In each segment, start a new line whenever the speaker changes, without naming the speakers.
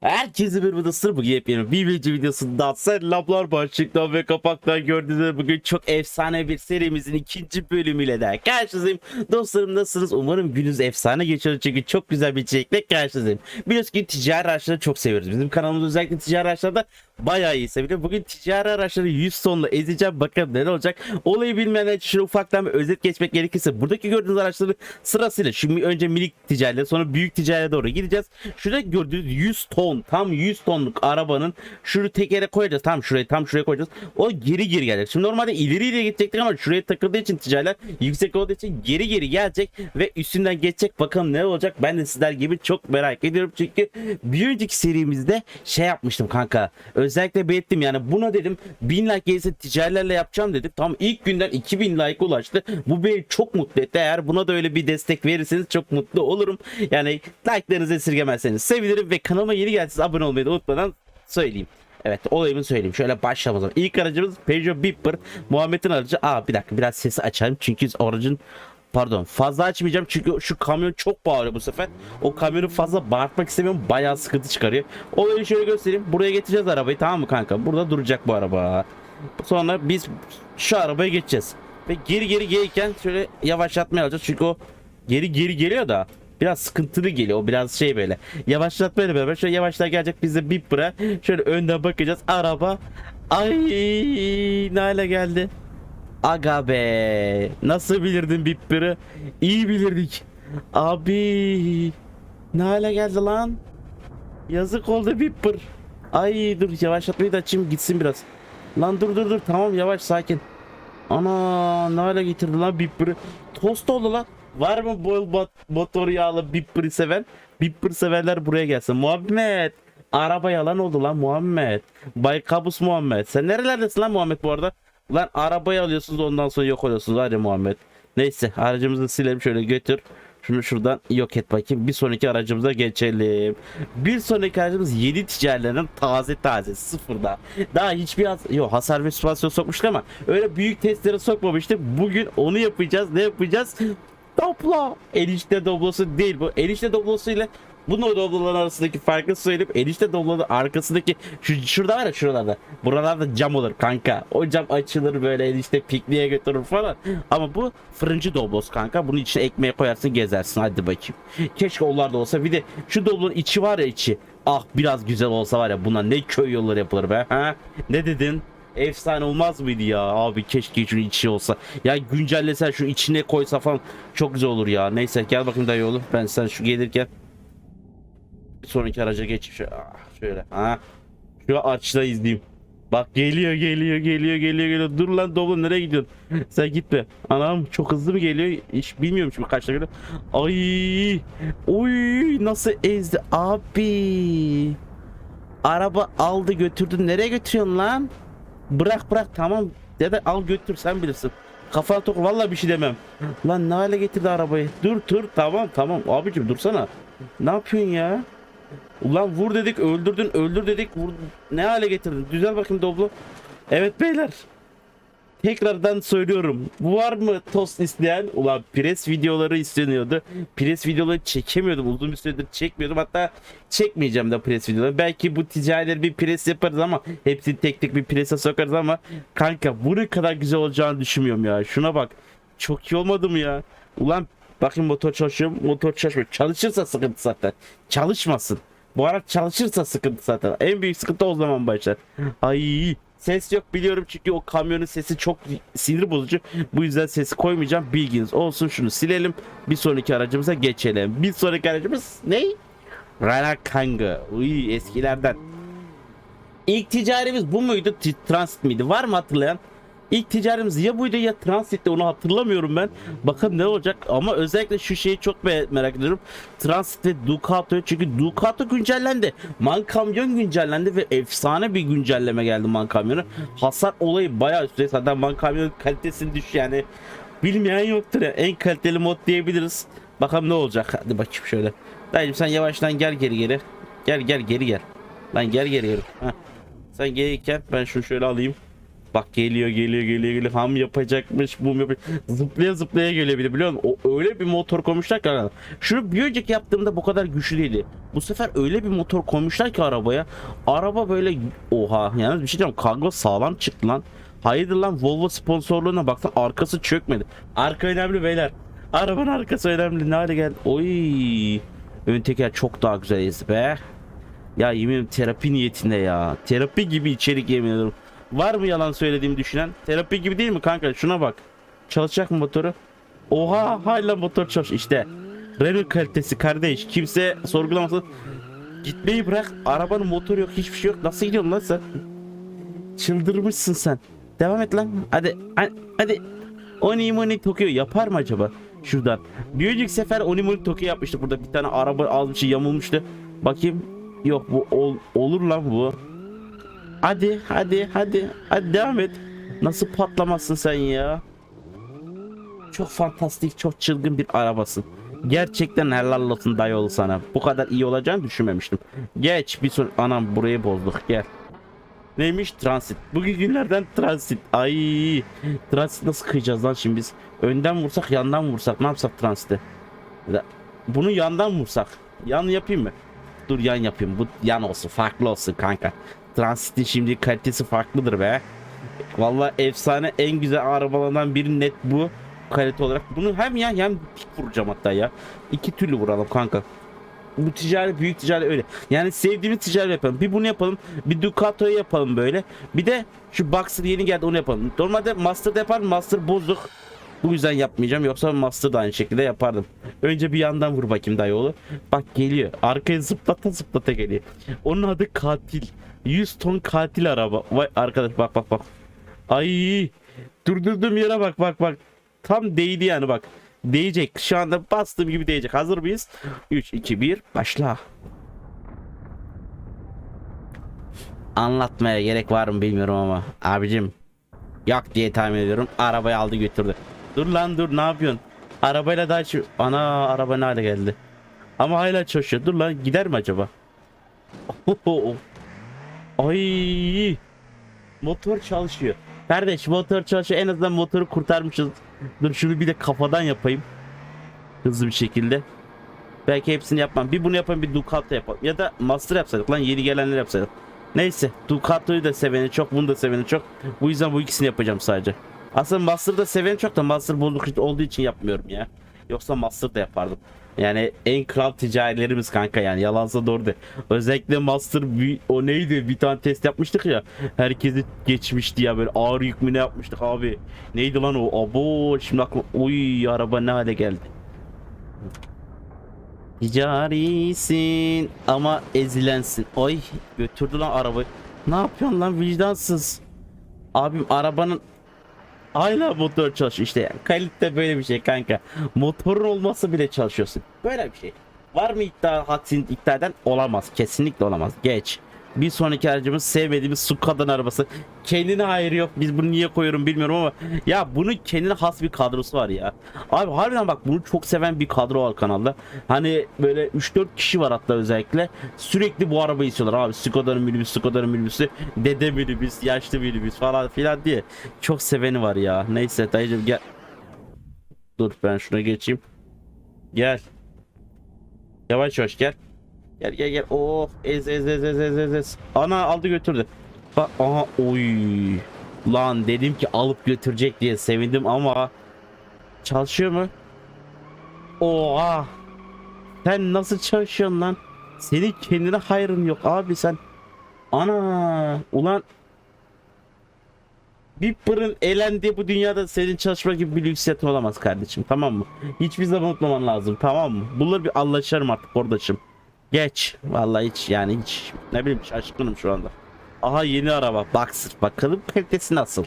Herkese bir videosu bugün yepyeni bir video videosundan selamlar başlıktan ve kapaktan gördüğünüz bugün çok efsane bir serimizin ikinci bölümüyle de karşınızdayım. Dostlarım nasılsınız? Umarım gününüz efsane geçiyor çünkü çok güzel bir içerikle karşınızdayım. Biliyorsunuz ki ticari araçları çok seviyoruz. Bizim kanalımız özellikle ticari araçlarda bayağı iyi seviyor. Bugün ticari araçları 100 tonla ezeceğim bakalım neler olacak. Olayı bilmeyenler için şöyle ufaktan bir özet geçmek gerekirse buradaki gördüğünüz araçları sırasıyla şimdi önce minik ticariye sonra büyük ticariye doğru gideceğiz. Şurada gördüğünüz 100 ton tam 100 tonluk arabanın şunu tekere koyacağız. Tam şuraya tam şuraya koyacağız. O geri geri gelecek. Şimdi normalde ileri ileri gidecektik ama şuraya takıldığı için ticariler yüksek olduğu için geri geri gelecek ve üstünden geçecek. Bakalım ne olacak. Ben de sizler gibi çok merak ediyorum. Çünkü bir önceki serimizde şey yapmıştım kanka. Özellikle belirttim yani buna dedim 1000 like gelirse ticarilerle yapacağım dedim. Tam ilk günden 2000 like ulaştı. Bu beni çok mutlu etti. Eğer buna da öyle bir destek verirseniz çok mutlu olurum. Yani like'larınızı esirgemezseniz sevinirim ve kanalıma yeni gelseniz abone olmayı da unutmadan söyleyeyim. Evet olayımı söyleyeyim. Şöyle başlayalım o zaman. İlk aracımız Peugeot Beeper. Muhammed'in aracı. Aa bir dakika biraz sesi açayım. Çünkü aracın Pardon fazla açmayacağım çünkü şu kamyon çok bağırıyor bu sefer. O kamyonu fazla bağırtmak istemiyorum. Bayağı sıkıntı çıkarıyor. Olayı şöyle göstereyim. Buraya getireceğiz arabayı tamam mı kanka? Burada duracak bu araba. Sonra biz şu arabaya geçeceğiz. Ve geri geri gelirken şöyle yavaşlatmaya alacağız. Çünkü o geri geri geliyor da biraz sıkıntılı geliyor. O biraz şey böyle. Yavaşlatmayla beraber şöyle yavaşlar gelecek. Biz de bir bıra şöyle önden bakacağız. Araba ay ne hale geldi. Aga be. Nasıl bilirdin Bipper'ı? İyi bilirdik. Abi. Ne hale geldi lan? Yazık oldu Bipper. Ay dur yavaşlatmayı da açayım gitsin biraz. Lan dur dur dur tamam yavaş sakin. Ana ne hale getirdi lan Bipper'ı? Tost oldu lan. Var mı bol bot, motor yağlı Bipper'ı seven? Bipper severler buraya gelsin. Muhammed. Araba yalan oldu lan Muhammed. Bay Kabus Muhammed. Sen nerelerdesin lan Muhammed bu arada? Lan arabayı alıyorsunuz ondan sonra yok oluyorsunuz. Hadi Muhammed. Neyse aracımızı silelim şöyle götür. Şunu şuradan yok et bakayım. Bir sonraki aracımıza geçelim. Bir sonraki aracımız yeni ticarilerin taze taze sıfırda. Daha hiçbir has yok hasar ve süspansiyon sokmuştuk ama öyle büyük testlere sokmamıştık. Bugün onu yapacağız. Ne yapacağız? Doblo. Enişte doblosu değil bu. Enişte doblosu ile bunun dobloların arasındaki farkı söyleyip enişte dobloların arkasındaki şu şurada var ya şuralarda. Buralarda cam olur kanka. O cam açılır böyle enişte pikniğe götürür falan. Ama bu fırıncı doblos kanka. Bunun içine ekmeğe koyarsın gezersin hadi bakayım. Keşke onlar da olsa. Bir de şu doblonun içi var ya içi. Ah biraz güzel olsa var ya buna ne köy yolları yapılır be. Ha? Ne dedin? Efsane olmaz mıydı ya abi keşke şunun içi olsa. Ya güncellesen şu içine koysa falan çok güzel olur ya. Neyse gel bakayım dayı oğlum. Ben sen şu gelirken bir sonraki araca geçip şöyle, ah, şöyle ha. Şu açta izleyeyim. Bak geliyor geliyor geliyor geliyor geliyor. Dur lan Doblo nereye gidiyorsun? Sen gitme. Anam çok hızlı mı geliyor? Hiç bilmiyorum şimdi kaçta geliyor. Ay! Oy nasıl ezdi abi. Araba aldı götürdü. Nereye götürüyorsun lan? Bırak bırak tamam. Dede al götür sen bilirsin. Kafana tok vallahi bir şey demem. Lan ne hale getirdi arabayı? Dur dur tamam tamam abicim dursana. Ne yapıyorsun ya? Ulan vur dedik öldürdün öldür dedik vur ne hale getirdin? Düzel bakayım Doblo. Evet beyler. Tekrardan söylüyorum. Var mı tost isteyen? Ulan pres videoları isteniyordu. Pres videoları çekemiyordum. Uzun bir süredir çekmiyordum. Hatta çekmeyeceğim de pres videoları. Belki bu ticarileri bir pres yaparız ama hepsini tek tek bir prese sokarız ama kanka bu ne kadar güzel olacağını düşünmüyorum ya. Şuna bak. Çok iyi olmadı mı ya? Ulan bakın motor çalışıyor. Motor çalışmıyor. Çalışırsa sıkıntı zaten. Çalışmasın. Bu araç çalışırsa sıkıntı zaten. En büyük sıkıntı o zaman başlar. Ay ses yok biliyorum çünkü o kamyonun sesi çok sinir bozucu. Bu yüzden sesi koymayacağım. Bilginiz olsun. Şunu silelim. Bir sonraki aracımıza geçelim. Bir sonraki aracımız ne? Renault Kangoo. Uy eskilerden. İlk ticarimiz bu muydu? Transit miydi? Var mı hatırlayan? İlk ticarimiz ya buydu ya Transit'te onu hatırlamıyorum ben. Bakalım ne olacak ama özellikle şu şeyi çok me- merak ediyorum. Transit ve Ducato çünkü Ducato güncellendi. Man Kamyon güncellendi ve efsane bir güncelleme geldi Man Kamyon'a. Hasar olayı bayağı üstte. Zaten Man Kamyon'un kalitesini düş yani. Bilmeyen yoktur ya. En kaliteli mod diyebiliriz. Bakalım ne olacak. Hadi bakayım şöyle. Dayıcım sen yavaştan gel geri geri. Gel gel geri gel. Lan gel geri geri. Heh. Sen gelirken ben şunu şöyle alayım. Bak geliyor geliyor geliyor geliyor ham yapacakmış bum yapacak zıplaya zıplaya geliyor bir biliyor musun? O öyle bir motor koymuşlar ki arada. Şunu bir önceki yaptığımda bu kadar güçlü değildi. Bu sefer öyle bir motor koymuşlar ki arabaya. Araba böyle oha yani bir şey diyeceğim kargo sağlam çıktı lan. Hayırdır lan Volvo sponsorluğuna baksan arkası çökmedi. Arka önemli beyler. Arabanın arkası önemli. Ne hale geldi? Oy. Ön teker çok daha güzel ezdi be. Ya yemin ederim terapi niyetinde ya. Terapi gibi içerik yemin ediyorum. Var mı yalan söylediğimi düşünen? Terapi gibi değil mi kanka? Şuna bak. Çalışacak mı motoru? Oha hala motor çalış. İşte Renault kalitesi kardeş. Kimse sorgulamasın. Gitmeyi bırak. Arabanın motoru yok. Hiçbir şey yok. Nasıl gidiyorsun lan sen? Çıldırmışsın sen. Devam et lan. Hadi. Hadi. Onimoni Tokyo yapar mı acaba? Şuradan. Bir önceki sefer Onimoni Tokyo yapmıştı. Burada bir tane araba almış yamulmuştu. Bakayım. Yok bu ol- olur lan bu. Hadi hadi hadi. Hadi devam et. Nasıl patlamazsın sen ya? Çok fantastik, çok çılgın bir arabasın. Gerçekten helal olsun dayıoğlu sana. Bu kadar iyi olacağını düşünmemiştim. Geç bir son... Anam burayı bozduk gel. Neymiş transit. Bugün günlerden transit. Ay transit nasıl kıyacağız lan şimdi biz? Önden vursak yandan vursak ne yapsak transite? Bunu yandan vursak. Yan yapayım mı? Dur yan yapayım. Bu yan olsun farklı olsun kanka. Transitin şimdi kalitesi farklıdır be. Vallahi efsane en güzel arabalardan biri net bu kalite olarak. Bunu hem yan hem dik vuracağım hatta ya. İki türlü vuralım kanka. Bu ticari büyük ticari öyle. Yani sevdiğimiz ticari yapalım. Bir bunu yapalım. Bir Ducato'yu yapalım böyle. Bir de şu Boxer yeni geldi onu yapalım. Normalde Master'da yapardım. Master bozuk. Bu yüzden yapmayacağım. Yoksa Master da aynı şekilde yapardım. Önce bir yandan vur bakayım dayıoğlu. Bak geliyor. Arkaya zıplata zıplata geliyor. Onun adı katil. 100 ton katil araba. Vay arkadaş bak bak bak. Ay durdurduğum yere bak bak bak. Tam değdi yani bak. Değecek. Şu anda bastığım gibi değecek. Hazır mıyız? 3, 2, 1 başla. Anlatmaya gerek var mı bilmiyorum ama. Abicim yok diye tahmin ediyorum. Arabayı aldı götürdü. Dur lan dur ne yapıyorsun? Arabayla daha şu... Ana araba ne hale geldi? Ama hala çalışıyor. Dur lan gider mi acaba? Ay motor çalışıyor. Kardeş motor çalışıyor. En azından motoru kurtarmışız. Dur şunu bir de kafadan yapayım. Hızlı bir şekilde. Belki hepsini yapmam. Bir bunu yapayım bir Ducato yapalım. Ya da Master yapsaydık lan yeni gelenler yapsaydık. Neyse Ducato'yu da seveni çok bunu da seveni çok. Bu yüzden bu ikisini yapacağım sadece. Aslında Master'ı da seveni çok da Master bozuk olduğu için yapmıyorum ya. Yoksa Master da yapardım. Yani en kral ticarilerimiz kanka yani yalansa doğru de. Özellikle Master o neydi bir tane test yapmıştık ya. Herkesi geçmişti ya böyle ağır yük mü ne yapmıştık abi. Neydi lan o? Abo şimdi aklıma oy araba ne hale geldi. Ticarisin ama ezilensin. Oy götürdü lan arabayı. Ne yapıyorsun lan vicdansız? Abim arabanın hala motor çalışıyor işte yani. Kalite böyle bir şey kanka. Motorun olması bile çalışıyorsun. Böyle bir şey. Var mı iddia hadsin iddia eden? Olamaz. Kesinlikle olamaz. Geç. Bir sonraki aracımız sevmediğimiz su kadın arabası. Kendine hayır yok. Biz bunu niye koyuyorum bilmiyorum ama ya bunun kendine has bir kadrosu var ya. Abi harbiden bak bunu çok seven bir kadro var kanalda. Hani böyle 3-4 kişi var hatta özellikle. Sürekli bu arabayı istiyorlar abi. Skoda'nın minibüsü, Skoda'nın minibüsü, dede minibüs, yaşlı minibüs falan filan diye. Çok seveni var ya. Neyse dayıcım gel. Dur ben şuna geçeyim. Gel. Yavaş yavaş gel. Gel gel gel. Oh ez ez ez ez ez ez. Ana aldı götürdü. Bak aha oy. Lan dedim ki alıp götürecek diye sevindim ama çalışıyor mu? Oha. Sen nasıl çalışıyorsun lan? Senin kendine hayrın yok abi sen. Ana ulan bir pırın elendiği bu dünyada senin çalışma gibi bir lüksiyetin olamaz kardeşim tamam mı? Hiçbir zaman unutmaman lazım tamam mı? Bunları bir anlaşalım artık oradaşım. Geç. Vallahi hiç yani hiç ne bileyim şaşkınım şu anda. Aha yeni araba Boxer. Bakalım kalitesi nasıl?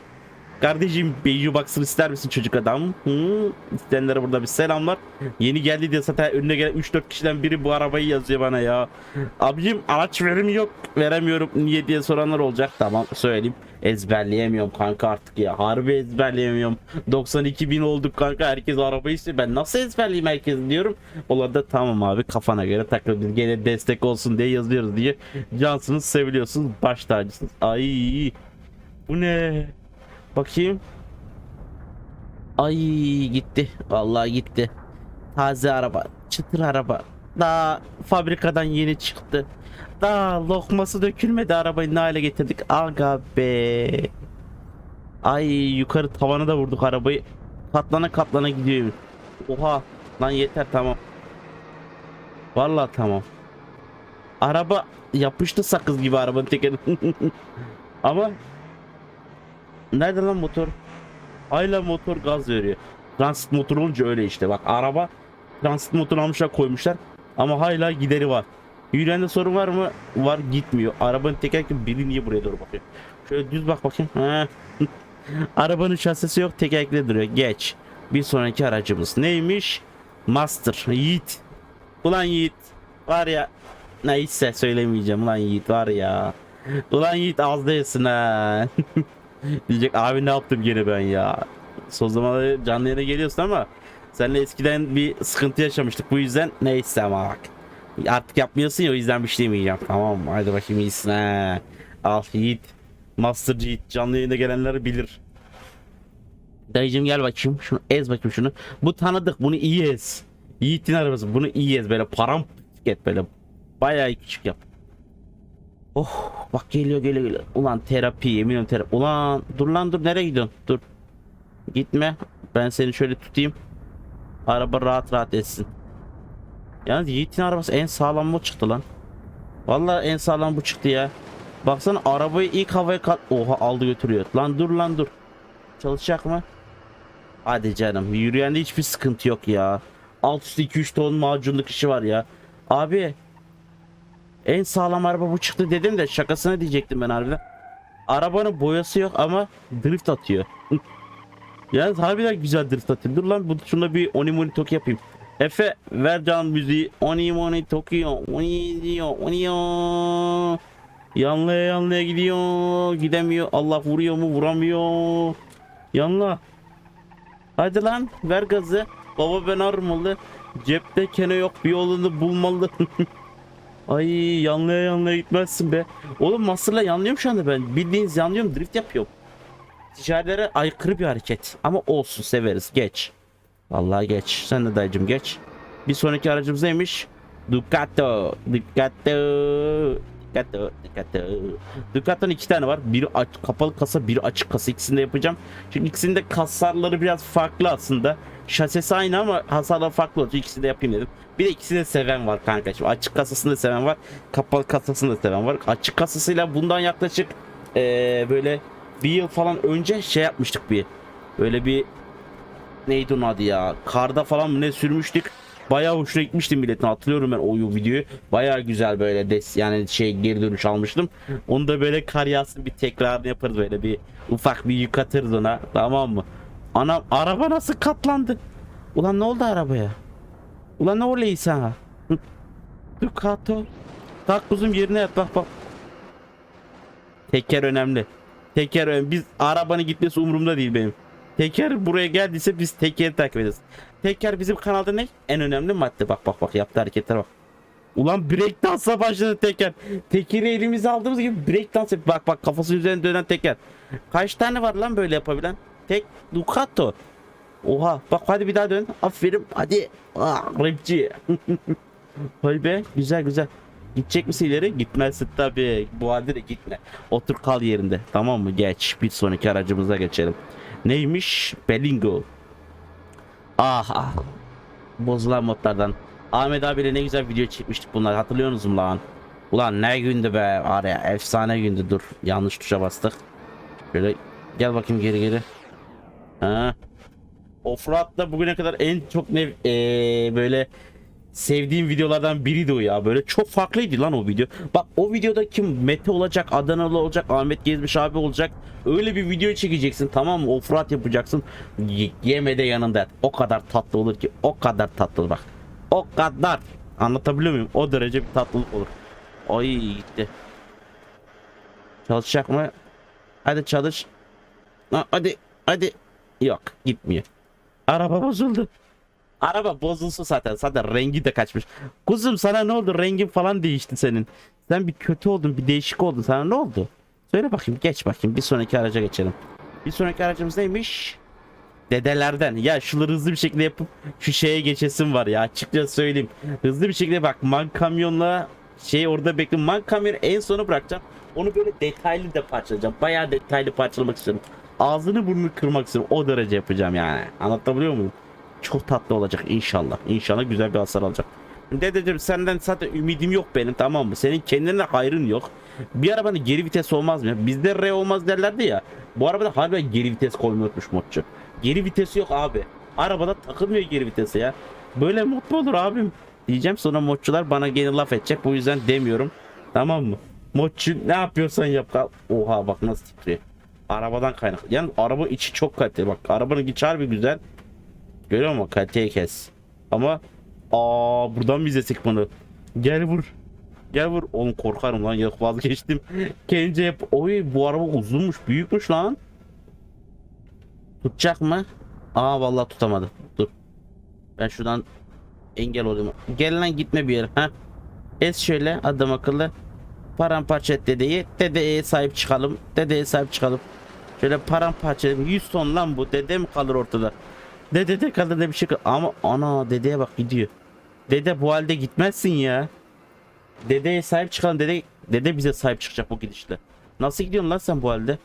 Kardeşim Beiju Boxer ister misin çocuk adam? Hı? İsteyenlere burada bir selamlar. Yeni geldi diye zaten önüne gelen 3-4 kişiden biri bu arabayı yazıyor bana ya. Abicim araç verimi yok. Veremiyorum. Niye diye soranlar olacak. Tamam söyleyeyim. Ezberleyemiyorum kanka artık ya. Harbi ezberleyemiyorum. 92 bin olduk kanka. Herkes arabayı istiyor. Ben nasıl ezberleyeyim herkesi diyorum. Onlar da tamam abi kafana göre takıl. Gene destek olsun diye yazıyoruz diye. Cansınız seviliyorsunuz. Baş tacısınız. Ay bu ne? Bakayım. Ay gitti. Vallahi gitti. Taze araba. Çıtır araba. Daha fabrikadan yeni çıktı. Daha lokması dökülmedi arabayı ne hale getirdik. Aga be. Ay yukarı tavana da vurduk arabayı. Katlana katlana gidiyor. Oha. Lan yeter tamam. Vallahi tamam. Araba yapıştı sakız gibi arabanın tekeri. Ama nerede lan motor? Ayla motor gaz veriyor. Transit motor olunca öyle işte. Bak araba transit motor almışlar koymuşlar. Ama hala gideri var. Yürüyende sorun var mı? Var gitmiyor. Arabanın tekerlekli biri niye buraya doğru bakıyor? Şöyle düz bak bakayım. Arabanın şasisi yok tekerlekli duruyor. Geç. Bir sonraki aracımız neymiş? Master. Yiğit. Ulan Yiğit. Var ya. Neyse söylemeyeceğim. Ulan Yiğit var ya. Ulan Yiğit az değilsin ha. Diyecek abi ne yaptım gene ben ya. Son zamanlarda canlı yayına geliyorsun ama seninle eskiden bir sıkıntı yaşamıştık. Bu yüzden neyse ama bak. Artık yapmıyorsun ya o yüzden bir şey demeyeceğim. Tamam? Hadi bakayım iyisin ha. Al Yiğit. Master Yiğit. Canlı yayına gelenler bilir. Dayıcım gel bakayım. Şunu ez bakayım şunu. Bu tanıdık. Bunu iyi ez. Yiğit'in arabası. Bunu iyi ez. Böyle param et böyle. Bayağı küçük yap. Oh bak geliyor geliyor geliyor. Ulan terapi yemin ederim terapi. Ulan dur lan dur nereye gidiyorsun? Dur. Gitme. Ben seni şöyle tutayım. Araba rahat rahat etsin. Yalnız Yiğit'in arabası en sağlam bu çıktı lan. Vallahi en sağlam bu çıktı ya. Baksana arabayı ilk havaya kat... Oha aldı götürüyor. Lan dur lan dur. Çalışacak mı? Hadi canım. Yürüyende hiçbir sıkıntı yok ya. Alt üstü 2-3 ton macunluk işi var ya. Abi. En sağlam araba bu çıktı dedim de şakasına diyecektim ben harbiden. Arabanın boyası yok ama drift atıyor. Yalnız harbiden güzel drift atıyor. Dur lan şuna bir oni moni toki yapayım. Efe ver can müziği. Oni moni Tokyo. Oni diyor. Oni. Yanlaya yanlaya gidiyor. Gidemiyor. Allah vuruyor mu vuramıyor. Yanla. Hadi lan ver gazı. Baba ben armalı. Cepte kene yok bir yolunu bulmalı. Ay yanlaya yanlaya gitmezsin be. Oğlum Master'la yanlıyorum şu anda ben. Bildiğiniz yanlıyorum drift yapıyorum. Ticaretlere aykırı bir hareket. Ama olsun severiz geç. Vallahi geç. Sen de dayıcım geç. Bir sonraki aracımız neymiş? Ducato. Ducato. Ducato. Ducato. Ducato'nun iki tane var. Biri aç, kapalı kasa, biri açık kasa. İkisini de yapacağım. Çünkü ikisinin de kasarları biraz farklı aslında. Şasisi aynı ama hasarları farklı olacak. İkisini de yapayım dedim. Bir de ikisini de seven var kanka. Şimdi açık kasasını da seven var. Kapalı kasasını da seven var. Açık kasasıyla bundan yaklaşık eee, böyle bir yıl falan önce şey yapmıştık bir. Böyle bir neydi onun adı ya? Karda falan ne sürmüştük. Bayağı hoşuna gitmişti milletin hatırlıyorum ben o videoyu. Bayağı güzel böyle des yani şey geri dönüş almıştım. Onu da böyle kar yağsın bir tekrarını yaparız böyle bir ufak bir yıkatırız ona tamam mı? Ana araba nasıl katlandı? Ulan ne oldu arabaya? Ulan ne oluyor sana? Ducato. Tak kuzum yerine yat bak bak. Teker önemli. Teker önemli. Biz arabanın gitmesi umurumda değil benim. Teker buraya geldiyse biz tekeri takip ederiz. Teker bizim kanalda ne? En önemli madde. Bak bak bak yaptığı hareketlere bak. Ulan break dansa başladı teker. Tekeri elimize aldığımız gibi break dans yap- Bak bak kafası üzerine dönen teker. Kaç tane var lan böyle yapabilen? Tek Ducato. Oha bak hadi bir daha dön. Aferin hadi. Aa, rapçi. Vay be güzel güzel. Gidecek misin ileri? Gitmezsin tabii. Bu halde de gitme. Otur kal yerinde. Tamam mı? Geç. Bir sonraki aracımıza geçelim. Neymiş? Belingo. Ah ah. Bozulan modlardan. Ahmet abiyle ne güzel video çekmiştik bunlar. Hatırlıyorsunuz mu lan? Ulan ne gündü be. Var ya efsane gündü. Dur. Yanlış tuşa bastık. Şöyle gel bakayım geri geri. Ha. Offroad'da bugüne kadar en çok ne eee, böyle sevdiğim videolardan biriydi o ya. Böyle çok farklıydı lan o video. Bak o videoda kim Mete olacak, Adanalı olacak, Ahmet Gezmiş abi olacak. Öyle bir video çekeceksin tamam mı? Offroad yapacaksın. Y- yemede yanında. yat. O kadar tatlı olur ki. O kadar tatlı bak. O kadar. Anlatabiliyor muyum? O derece bir tatlılık olur. Ay gitti. Çalışacak mı? Hadi çalış. Ha, hadi hadi. Yok gitmiyor. Araba bozuldu. Araba bozulsun zaten. Zaten rengi de kaçmış. Kuzum sana ne oldu? Rengin falan değişti senin. Sen bir kötü oldun, bir değişik oldun. Sana ne oldu? Söyle bakayım, geç bakayım. Bir sonraki araca geçelim. Bir sonraki aracımız neymiş? Dedelerden. Ya şunları hızlı bir şekilde yapıp şu şeye geçesim var ya. Açıkça söyleyeyim. Hızlı bir şekilde bak man kamyonla şey orada bekliyorum. Man kamyonu en sona bırakacağım. Onu böyle detaylı da parçalayacağım. Bayağı detaylı parçalamak istiyorum. Ağzını burnunu kırmak istiyorum. O derece yapacağım yani. Anlatabiliyor muyum? Çok tatlı olacak inşallah. İnşallah güzel bir hasar alacak. Dedeciğim senden zaten ümidim yok benim tamam mı? Senin kendine hayrın yok. Bir arabanın geri vites olmaz mı? Bizde R olmaz derlerdi ya. Bu arabada harbiden geri vites koymuyormuş modcu. Geri vitesi yok abi. Arabada takılmıyor geri vitesi ya. Böyle mod mu olur abim? Diyeceğim sonra modcular bana gene laf edecek. Bu yüzden demiyorum. Tamam mı? Modcu ne yapıyorsan yap. Oha bak nasıl titriyor. Arabadan kaynak. Yani araba içi çok kaliteli. Bak arabanın içi harbi güzel. Görüyor musun? Kaliteyi kes. Ama aa buradan izlesek bunu? Gel vur. Gel vur. Oğlum korkarım lan. Yok vazgeçtim. Kendince yap. Oy bu araba uzunmuş. Büyükmüş lan. Tutacak mı? Aa vallahi tutamadı. Dur. Ben şuradan engel olayım. Gel lan gitme bir yere. Es şöyle adam akıllı. Paramparça et dedeyi. Dedeye sahip çıkalım. Dedeye sahip çıkalım. Şöyle paramparça edelim. 100 ton lan bu. Dede mi kalır ortada? Dede de kalır da bir şey Ama ana dedeye bak gidiyor. Dede bu halde gitmezsin ya. Dedeye sahip çıkalım. Dede, dede bize sahip çıkacak bu gidişle. Nasıl gidiyorsun lan sen bu halde?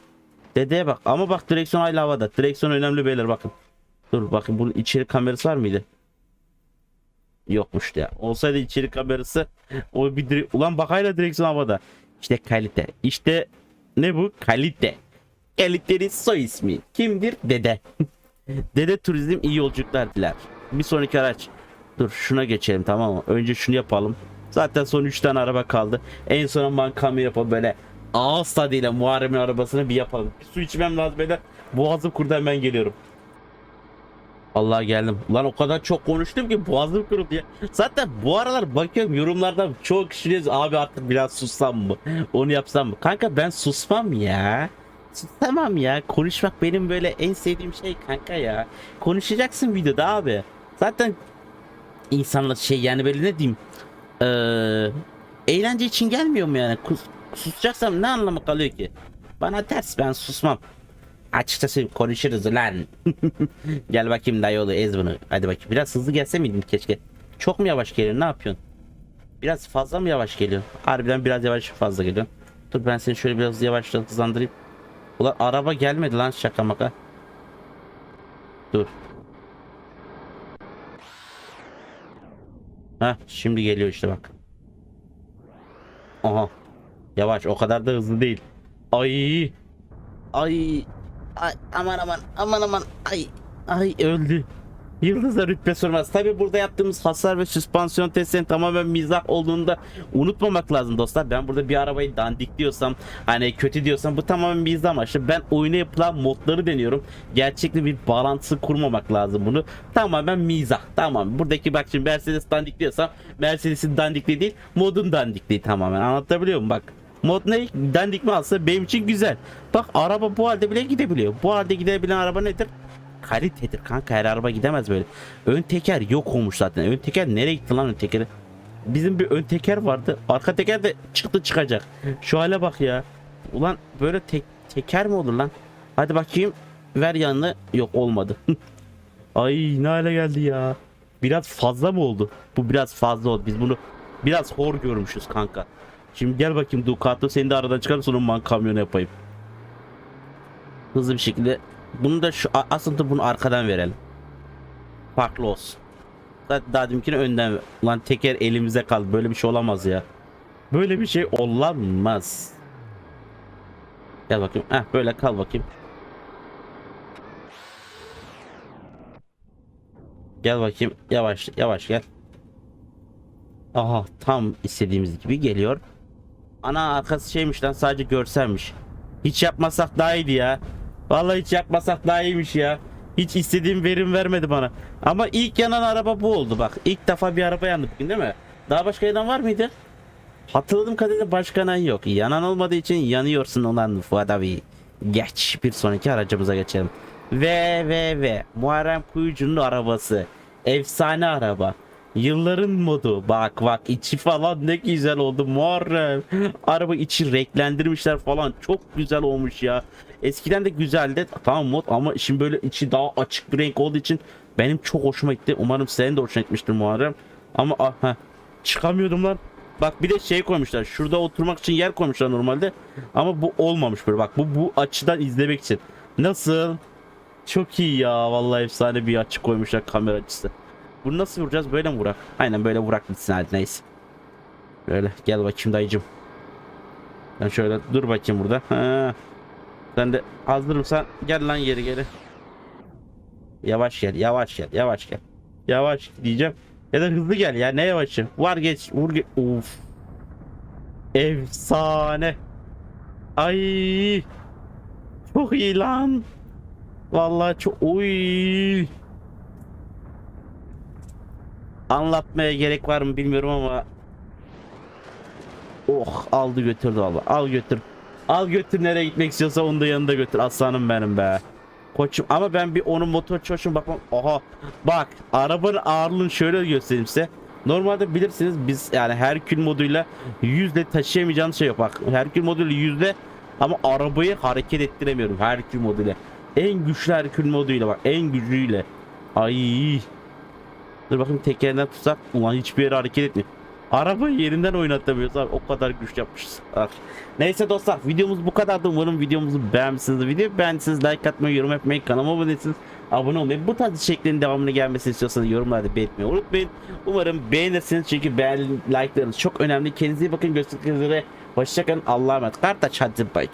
Dedeye bak. Ama bak direksiyon hala havada. Direksiyon önemli beyler bakın. Dur bakın bunun içeri kamerası var mıydı? Yokmuş ya. Olsaydı içeri kamerası o bir dire- ulan bak hala direksiyon havada. İşte kalite. İşte ne bu? Kalite. Kalitenin soy ismi. Kimdir? Dede. Dede turizm iyi yolculuklar diler. Bir sonraki araç. Dur şuna geçelim tamam mı? Önce şunu yapalım. Zaten son 3 tane araba kaldı. En son mankamı yapalım böyle. Ağız tadıyla Muharrem'in arabasını bir yapalım. Bir su içmem lazım beyler. Boğazım kurdu hemen geliyorum. Allah geldim. Lan o kadar çok konuştum ki boğazım kurudu ya. Zaten bu aralar bakıyorum yorumlarda çok kişi diyor abi artık biraz sussam mı? Onu yapsam mı? Kanka ben susmam ya. Sustamam ya. Konuşmak benim böyle en sevdiğim şey kanka ya. Konuşacaksın videoda abi. Zaten insanlar şey yani böyle ne diyeyim. Eee eğlence için gelmiyor mu yani? Kus- susacaksam ne anlamı kalıyor ki? Bana ters ben susmam. Açıkçası konuşuruz lan. Gel bakayım dayıoğlu ez bunu. Hadi bakayım. Biraz hızlı gelse miydin keşke. Çok mu yavaş geliyor ne yapıyorsun? Biraz fazla mı yavaş geliyor? Harbiden biraz yavaş fazla geliyor. Dur ben seni şöyle biraz yavaş hızlandırayım. Ulan araba gelmedi lan şaka maka. Dur. Heh şimdi geliyor işte bak. Aha. Yavaş o kadar da hızlı değil. Ay. Ay. Ay aman aman aman aman ay ay öldü. Yıldızlar rütbe sormaz. Tabi burada yaptığımız hasar ve süspansiyon testinin tamamen mizah olduğunu da unutmamak lazım dostlar. Ben burada bir arabayı dandik diyorsam hani kötü diyorsam bu tamamen mizah amaçlı. Ben oyuna yapılan modları deniyorum. Gerçekli bir bağlantısı kurmamak lazım bunu. Tamamen mizah. Tamam. Buradaki bak şimdi Mercedes dandik diyorsam Mercedes'in dandikliği değil modun dandikliği tamamen. Anlatabiliyor muyum? Bak. Mod ne? Dandik mi alsa benim için güzel. Bak araba bu halde bile gidebiliyor. Bu halde gidebilen araba nedir? Kalitedir kanka her araba gidemez böyle. Ön teker yok olmuş zaten. Ön teker nereye gitti lan ön tekeri? Bizim bir ön teker vardı. Arka teker de çıktı çıkacak. Şu hale bak ya. Ulan böyle tek, teker mi olur lan? Hadi bakayım. Ver yanını. Yok olmadı. Ay ne hale geldi ya. Biraz fazla mı oldu? Bu biraz fazla oldu. Biz bunu biraz hor görmüşüz kanka. Şimdi gel bakayım Ducato seni de aradan çıkar sonra man kamyonu yapayım. Hızlı bir şekilde bunu da şu aslında bunu arkadan verelim. Farklı olsun. Zaten daha dimkini önden. Ulan teker elimize kaldı. Böyle bir şey olamaz ya. Böyle bir şey olamaz. Gel bakayım. Heh böyle kal bakayım. Gel bakayım. Yavaş yavaş gel. Aha tam istediğimiz gibi geliyor. Ana arkası şeymiş lan sadece görselmiş. Hiç yapmasak daha iyiydi ya. Vallahi hiç yapmasak daha iyiymiş ya. Hiç istediğim verim vermedi bana. Ama ilk yanan araba bu oldu bak. İlk defa bir araba yandı bugün değil mi? Daha başka yanan var mıydı? Hatırladığım kadarıyla başka yanan yok. Yanan olmadığı için yanıyorsun ulan Fuat abi. Geç bir sonraki aracımıza geçelim. Ve ve ve Muharrem Kuyucu'nun arabası. Efsane araba. Yılların modu. Bak bak içi falan ne güzel oldu Muharrem. Araba içi renklendirmişler falan. Çok güzel olmuş ya. Eskiden de güzeldi. Tamam mod ama şimdi böyle içi daha açık bir renk olduğu için benim çok hoşuma gitti. Umarım senin de hoşuna gitmiştir Muharrem. Ama aha çıkamıyordum lan. Bak bir de şey koymuşlar. Şurada oturmak için yer koymuşlar normalde. Ama bu olmamış böyle. Bak bu bu açıdan izlemek için. Nasıl? Çok iyi ya. Vallahi efsane bir açı koymuşlar kamera açısı. Bunu nasıl vuracağız? Böyle mi vurak? Aynen böyle vurak bitsin hadi neyse. Böyle gel bakayım dayıcım. Ben şöyle dur bakayım burada. Ha. Sen de hazır mısın? Gel lan geri geri. Yavaş gel, yavaş gel, yavaş gel. Yavaş diyeceğim. Ya da hızlı gel ya ne yavaşı? Var geç, vur geç. Uf. Efsane. Ay. Çok iyi lan. Vallahi çok uy. Anlatmaya gerek var mı bilmiyorum ama Oh aldı götürdü valla. Al götür. Al götür nereye gitmek istiyorsa onu da yanında götür. Aslanım benim be. Koçum ama ben bir onun motor çalışım bakmam. Oha bak arabanın ağırlığını şöyle göstereyim size. Normalde bilirsiniz biz yani Herkül moduyla yüzle taşıyamayacağınız şey yok. Bak Herkül moduyla yüzle ama arabayı hareket ettiremiyorum Herkül moduyla. En güçlü Herkül moduyla bak en güçlüyle. Ay. Dur bakayım tekerden tutsak. Ulan hiçbir yere hareket etmiyor. Arabayı yerinden oynatamıyoruz abi. O kadar güç yapmışız. Bak. Neyse dostlar videomuz bu kadardı. Umarım videomuzu beğenmişsiniz. Video beğendiyseniz like atmayı, yorum yapmayı, kanalıma abone değilseniz abone olmayı, bu tarz içeriklerin devamını gelmesini istiyorsanız yorumlarda belirtmeyi unutmayın. Umarım beğenirsiniz çünkü beğen like'larınız çok önemli. Kendinize iyi bakın. Görüşmek üzere. Hoşçakalın. Allah'a emanet. Kartaç hadi bye.